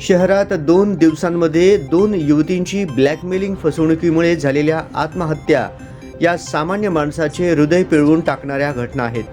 शहरात दोन दिवसांमध्ये दोन युवतींची ब्लॅकमेलिंग फसवणुकीमुळे झालेल्या आत्महत्या या सामान्य माणसाचे हृदय पिळवून टाकणाऱ्या घटना आहेत.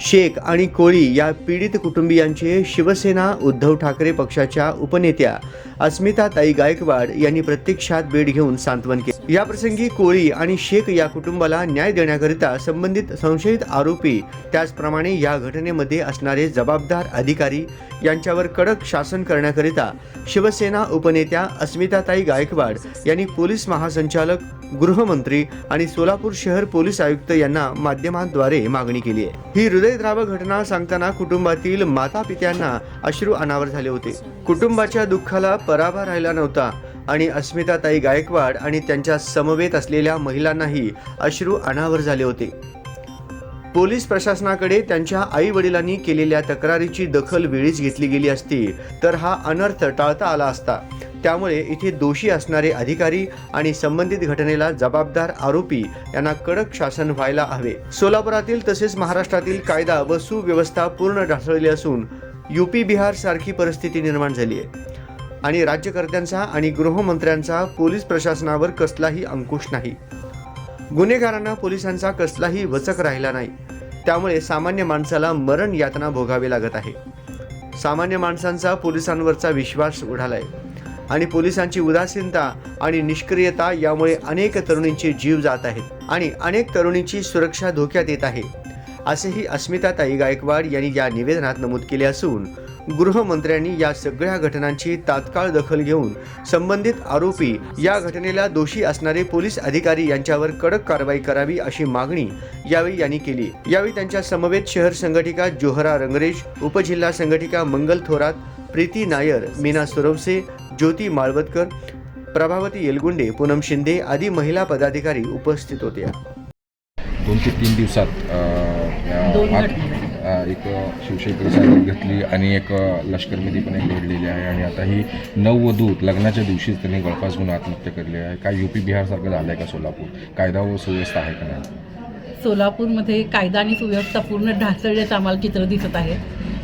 शेख आणि कोळी या पीडित कुटुंबियांचे शिवसेना उद्धव ठाकरे पक्षाच्या उपनेत्या अस्मिताताई गायकवाड यांनी प्रत्यक्षात भेट घेऊन सांत्वन केले. याप्रसंगी कोळी आणि शेख या कुटुंबाला न्याय देण्याकरिता संबंधित संशयित आरोपी त्याचप्रमाणे या घटनेमध्ये असणारे जबाबदार अधिकारी यांच्यावर कडक शासन करण्याकरिता शिवसेना उपनेत्या अस्मिताताई गायकवाड यांनी पोलीस महासंचालक गृहमंत्री आणि सोलापूर शहर पोलीस आयुक्त यांना माध्यमांद्वारे मागणी केली आहे. ही हृदयद्रावक घटना सांगताना कुटुंबातील माता पित्यांना अश्रू अनावर झाले होते. कुटुंबाच्या दुःखाला पराभा राहिला नव्हता आणि अस्मिताताई गायकवाड आणि त्यांच्या समवेत असलेल्या महिलांनाही अश्रू अनावर झाले होते. पोलीस प्रशासनाकडे त्यांच्या आई वडिलांनी केलेल्या तक्रारीची दखल वेळीच घेतली गेली असती तर हा अनर्थ टाळता आला असता. त्यामुळे इथे दोषी असणारे अधिकारी आणि संबंधित घटनेला जबाबदार आरोपी यांना कडक शासन व्हायला हवे. सोलापुरातील तसेच महाराष्ट्रातील कायदा व सुव्यवस्था पूर्ण ढासळली असून युपी बिहार सारखी परिस्थिती निर्माण झाली आहे. आणि राज्यकर्त्यांचा आणि गृहमंत्र्यांचा पोलीस प्रशासनावर कसलाही अंकुश नाही. गुन्हेगारांना पोलिसांचा कसलाही वचक राहिला नाही. त्यामुळे सामान्य माणसाला मरण यातना भोगावी लागत आहे. सामान्य माणसांचा पोलिसांवरचा विश्वास उडालाय. आणि पोलिसांची उदासीनता आणि निष्क्रियता यामुळे अनेक तरुणींचे जीव जात आहेत आणि अनेक तरुणींची सुरक्षा धोक्यात येत आहे. असेही अस्मिताताई गायकवाड यांनी या निवेदनात नमूद केले असून गृहमंत्र्यांनी या सगळ्या घटनांची तात्काळ दखल घेऊन संबंधित आरोपी या घटनेला दोषी असणारे पोलीस अधिकारी यांच्यावर कडक कारवाई करावी अशी मागणी यावेळी यांनी केली. यावेळी त्यांच्या समवेत शहर संघटिका जोहरा रंगरेश उपजिल्हा संघटिका मंगल थोरात प्रीती नायर मीना सुरवसे ज्योती माळवतकर प्रभावती येलगुंडे पूनम शिंदे आदी महिला पदाधिकारी उपस्थित होत्या. दोन ते तीन दिवसात एक शिवशाही परिसरात घेतली आणि एक लष्करमध्ये पण एक घडलेली आहे. आणि आता ही नववधूत लग्नाच्या दिवशीच त्यांनी गळफास घेऊन आत्महत्या केली आहे. काय युपी बिहारसारखं झालं आहे का सोलापूर? कायदा व सुव्यवस्था आहे का नाही? सोलापूरमध्ये कायदा आणि सुव्यवस्था पूर्ण ढासळल्याचं आम्हाला चित्र दिसत आहे.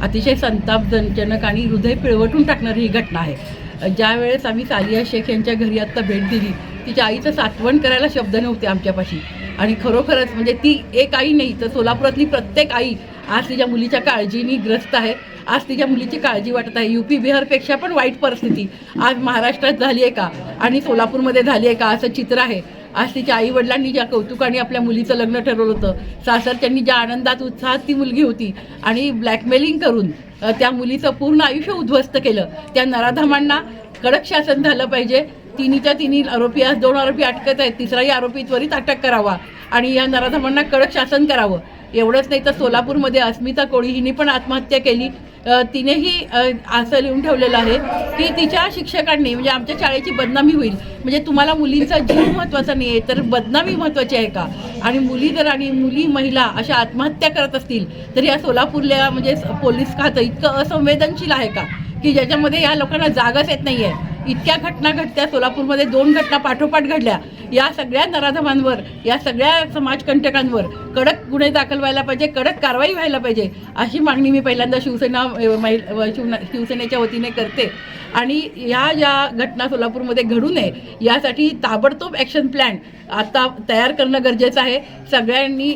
अतिशय संतापजनजनक आणि हृदय पिळवटून टाकणारी ही घटना आहे. ज्या वेळेस आम्ही सालिया शेख यांच्या घरी आत्ता भेट दिली तिच्या आईचं साठवण करायला शब्द नव्हते आमच्यापाशी. आणि खरोखरच म्हणजे ती एक आई नाही तर सोलापुरातली प्रत्येक आई आज तिच्या मुलीच्या काळजीनी ग्रस्त आहे. आज तिच्या मुलीची काळजी वाटत आहे. युपी बिहारपेक्षा पण वाईट परिस्थिती. आज महाराष्ट्रात झाली आहे का? आणि सोलापूरमध्ये झाली आहे का? असं चित्र आहे. आज तिच्या आई वडिलांनी ज्या कौतुकाने आपल्या मुलीचं लग्न ठरवलं होतं सासरच्यांनी ज्या आनंदात उत्साहात ती मुलगी होती आणि ब्लॅकमेलिंग करून त्या मुलीचं पूर्ण आयुष्य उद्ध्वस्त केलं. त्या नराधमांना कडक शासन झालं पाहिजे. तिन्हीच्या तिन्ही आरोपी आज दोन आरोपी अटकत आहेत. तिसराही आरोपी त्वरित अटक करावा आणि या नराधमांना कडक शासन करावं. एवढंच नाही तर सोलापूरमध्ये अस्मिता कोळी हिने पण आत्महत्या केली. तिनेही असं लिहून ठेवलेलं आहे की तिच्या शिक्षकांनी म्हणजे आमच्या शाळेची बदनामी होईल. म्हणजे तुम्हाला मुलींचा जीव महत्त्वाचा नाही आहे तर बदनामी महत्त्वाची आहे का? आणि मुली जर आणि मुली महिला अशा आत्महत्या करत असतील तर या सोलापूरला म्हणजे पोलीस खातं इतकं असंवेदनशील आहे का? की ज्याच्यामध्ये या लोकांना जागाच येत नाही आहे इतक्या घटना घडत्या सोलापूरमध्ये दोन घटना पाठोपाठ घडल्या. या सगळ्या नराधमांवर या सगळ्या समाजकंटकांवर कडक गुन्हे दाखल व्हायला पाहिजे कडक कारवाई व्हायला पाहिजे अशी मागणी मी पहिल्यांदा शिवसेना अ, शिवसेनेच्या वतीने करते. आणि या ज्या घटना सोलापूरमध्ये घडू नये यासाठी ताबडतोब ॲक्शन प्लॅन आता तयार करणं गरजेचं आहे. सगळ्यांनी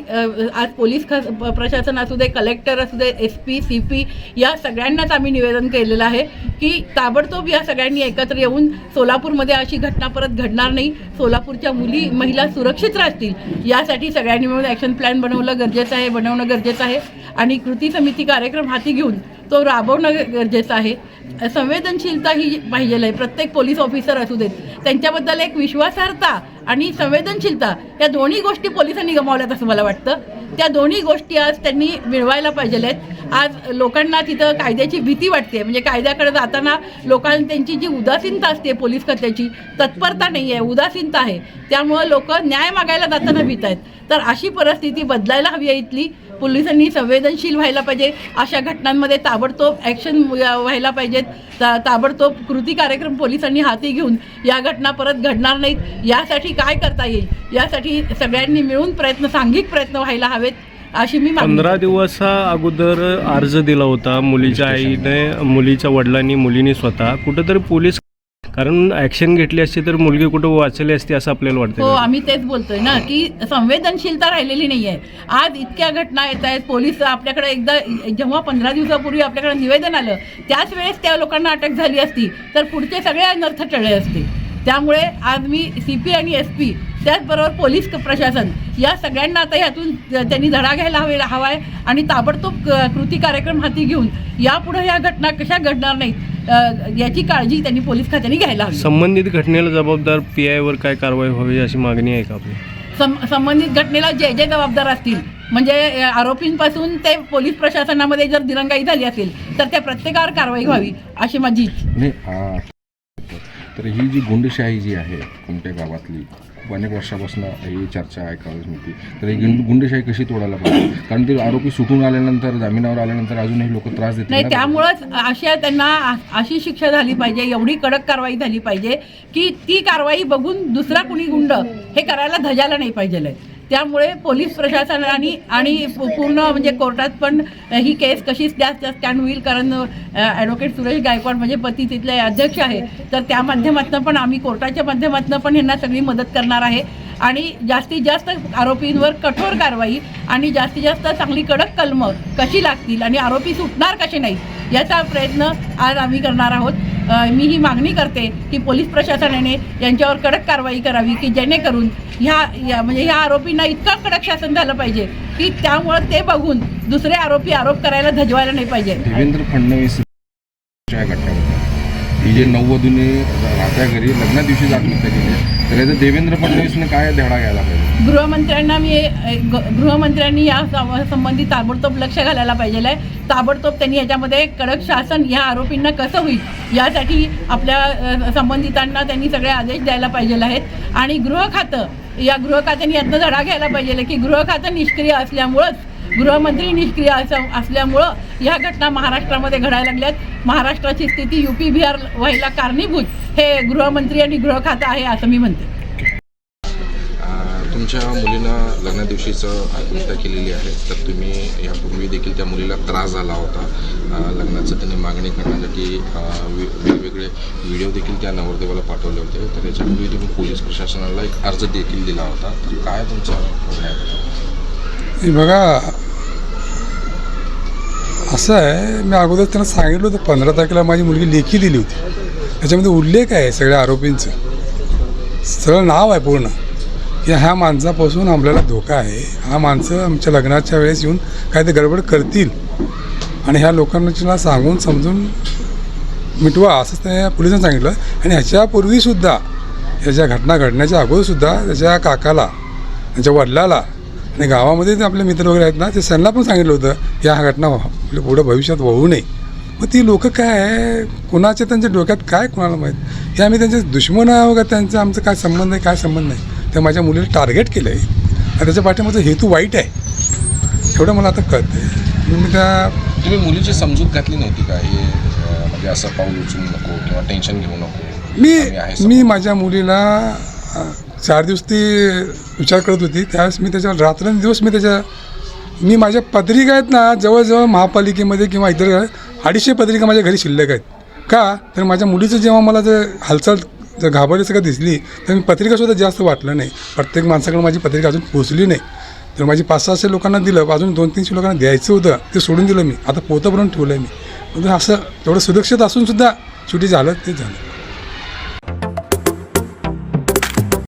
आज पोलीस ख प- प्रशासन असू दे कलेक्टर असू दे एस पी सी पी या सगळ्यांनाच आम्ही निवेदन केलेलं आहे की ताबडतोब या सगळ्यांनी एकत्र येऊन सोलापूरमध्ये अशी घटना परत घडणार नाही. सोलापूरच्या मुली महिला सुरक्षित राहतील. यासाठी सगळ्यांनी मिळून ॲक्शन प्लॅन बनवलं गरजेचं आहे बनवणं गरजेचं आहे. आणि कृती समिती कार्यक्रम हाती घेऊन तो राबवणं गरजेचं आहे. संवेदनशीलता ही पाहिजे आहे. प्रत्येक पोलीस ऑफिसर असू देत त्यांच्याबद्दल एक विश्वासार्हता आणि संवेदनशीलता या दोन्ही गोष्टी पोलिसांनी गमावल्यात असं मला वाटतं. त्या दोन्ही गोष्टी आज त्यांनी मिळवायला पाहिजे आहेत आज लोकांना तिथं कायद्याची भीती वाटते म्हणजे कायद्याकडे जाताना लोकांना त्यांची जी उदासीनता असते पोलीस खात्याची तत्परता नाही आहे उदासीनता आहे. त्यामुळं लोक न्याय मागायला जाताना भीत आहेत. तर अशी परिस्थिती बदलायला हवी आहे इथली. पोलिसांनी संवेदनशील व्हायला पाहिजे. अशा घटनांमध्ये ताबडतोब ॲक्शन व्हायला पाहिजेत. ता ताबडतोब कृती कार्यक्रम पोलिसांनी हाती घेऊन या घटना परत घडणार नाहीत. यासाठी काय करता येईल? यासाठी सगळ्यांनी मिळून प्रयत्न सांघिक प्रयत्न व्हायला हवेत अशी मी पंधरा. दिवसा अगोदर अर्ज दिला होता मुलीच्या आईने मुलीच्या वडिलांनी मुलीने स्वतः. कुठंतरी पोलीस कारण ॲक्शन घेतली असती तर मुलगी कुठं वाचली असती असं आपल्याला हो वाटतं आम्ही तेच बोलतोय ना की संवेदनशीलता राहिलेली नाहीये. आज इतक्या घटना येत आहेत पोलीस आपल्याकडे एकदा जेव्हा पंधरा दिवसापूर्वी आपल्याकडे निवेदन आलं त्याच वेळेस त्या लोकांना अटक झाली असती. तर पुढचे सगळे अनर्थ टळले असते. त्यामुळे आज मी सी पी आणि एस पी त्याचबरोबर पोलीस प्रशासन या सगळ्यांना आता ह्यातून त्यांनी धडा घ्यायला हवे हवा आहे आणि ताबडतोब कृती कार्यक्रम हाती घेऊन यापुढे ह्या घटना कशा घडणार नाहीत याची काळजी त्यांनी पोलीस खात्याने घ्यायला हवी. संबंधित घटनेला जबाबदार पी आयवर काय कारवाई व्हावी अशी मागणी आहे का आपली? सं संबंधित घटनेला जे जे जबाबदार असतील म्हणजे आरोपींपासून ते पोलीस प्रशासनामध्ये जर दिरंगाई झाली असेल तर त्या प्रत्येकावर कारवाई व्हावी अशी माझी इच्छा. तर ही जी गुंडशाही जी आहे कोणत्या गावातली खूप अनेक वर्षापासून ही चर्चा ऐकावीच मिळते. तर ही गुंड गुंडशाही कशी तोडायला पाहिजे? कारण ते आरोपी सुटून आल्यानंतर जामिनावर आल्यानंतर अजूनही लोक त्रास देतील नाही. त्यामुळंच अशा त्यांना अशी शिक्षा झाली पाहिजे एवढी कडक कारवाई झाली पाहिजे की ती कारवाई बघून दुसरा कुणी गुंड हे करायला धजायला नाही पाहिजे. त्यामुळे पोलीस प्रशासनाने आणि पूर्ण म्हणजे कोर्टात पण ही केस कशी जास्त स्टँड होईल कारण ॲडव्होकेट सुरेश गायकवाड म्हणजे पती तिथले अध्यक्ष आहे. तर त्या माध्यमातून पण आम्ही कोर्टाच्या माध्यमातून पण यांना सगळी मदत करणार आहे. आणि जास्तीत जास्त आरोपींवर कठोर कारवाई आणि जास्तीत जास्त चांगली कडक कलमं कशी लागतील आणि आरोपी सुटणार कसे नाही याचा प्रयत्न आज आम्ही करणार आहोत. मी ही मागणी करते की पोलीस प्रशासनाने यांच्यावर कडक कारवाई करावी की जेणेकरून ह्या या म्हणजे ह्या आरोपींना इतकं कडक शासन झालं पाहिजे की त्यामुळं ते बघून दुसरे आरोपी आरोप करायला धजवायला नाही पाहिजे. देवेंद्र फडणवीस ही जे नव्वदूने राहत्या घरी लग्ना दिवशी आत्महत्या केली. तर देवेंद्र फडणवीसने काय धडा घ्यायला पाहिजे? गृहमंत्र्यांना मी ग- गृहमंत्र्यांनी या संबंधी ताबडतोब लक्ष घालायला पाहिजे आहे ताबडतोब त्यांनी याच्यामध्ये कडक शासन या आरोपींना कसं होईल यासाठी आपल्या संबंधितांना त्यांनी सगळे आदेश द्यायला पाहिजे आहेत. आणि गृह खातं या गृह खात्याने यातनं धडा घ्यायला पाहिजे की गृह खातं निष्क्रिय असल्यामुळंच गृहमंत्री निष्क्रिय असं असल्यामुळं ह्या घटना महाराष्ट्रामध्ये घडायला लागल्यात. महाराष्ट्राची स्थिती यू पी बिहार व्हायला कारणीभूत. हे गृहमंत्री आणि गृह खातं आहे असं मी म्हणते. तुमच्या मुलीनं लग्ना दिवशीचं आत्महत्या केलेली आहे तर तुम्ही यापूर्वी देखील त्या मुलीला त्रास झाला होता. लग्नाचं त्यांनी मागणी करण्यासाठी वेगवेगळे व्हिडिओ देखील त्या नवरदेवाला पाठवले होते. तर याच्यापूर्वी तुम्ही पोलीस प्रशासनाला एक अर्ज देखील दिला होता. तर काय तुमचा बघा असं आहे मी अगोदर त्यांना सांगितलं होतं पंधरा तारखेला माझी मुलगी लेखी दिली होती. त्याच्यामध्ये उल्लेख आहे सगळ्या आरोपींचं. सगळं नाव आहे पूर्ण. या ह्या माणसापासून आपल्याला धोका आहे. हा माणसं आमच्या लग्नाच्या वेळेस येऊन काहीतरी गडबड करतील. आणि ह्या लोकांना सांगून समजून मिटवा असंच त्या पोलिसांनी सांगितलं. आणि ह्याच्यापूर्वीसुद्धा ह्याच्या घटना घडण्याच्या अगोदरसुद्धा त्याच्या काकाला त्याच्या वडिलाला आणि गावामध्ये जे आपले मित्र वगैरे आहेत ना ते त्यांना पण सांगितलं होतं की ह्या घटना आपल्या पुढं भविष्यात होऊ नये. मग ती लोक काय आहे? कुणाच्या त्यांच्या डोक्यात काय कुणाला माहीत? हे आम्ही त्यांचे दुश्मन आहे का? त्यांचा आमचा काय संबंध आहे काय संबंध नाही? तर माझ्या मुलीला टार्गेट केलं आहे आणि त्याच्या पाठीमागचा हेतू वाईट आहे. एवढं मला आता कळतं आहे मी त्या तुम्ही मुलीची समजूत घातली नव्हती का? हे म्हणजे असं पाऊल उचलू नको किंवा टेन्शन घेऊ नको. मी. मी माझ्या मुलीला चार दिवस ती विचार करत होती. त्यावेळेस मी त्याच्या रात्रंदिवस मी त्याच्या मी माझ्या पत्रिका आहेत ना जवळजवळ महापालिकेमध्ये किंवा इतर अडीचशे पत्रिका माझ्या घरी शिल्लक आहेत. का? तर माझ्या मुलीचं जेव्हा मला जर हालचाल जर घाबरली सगळं दिसली तर मी पत्रिकासुद्धा जास्त वाटलं नाही. प्रत्येक माणसाकडे माझी पत्रिका अजून पोचली नाही. तर माझी पाच सहाशे लोकांना दिलं अजून दोन तीनशे लोकांना द्यायचं होतं ते सोडून दिलं मी. आता पोतं भरून ठेवलं आहे मी. म्हणजे असं तेवढं सुरक्षित असूनसुद्धा सुटी झालं ते झालं.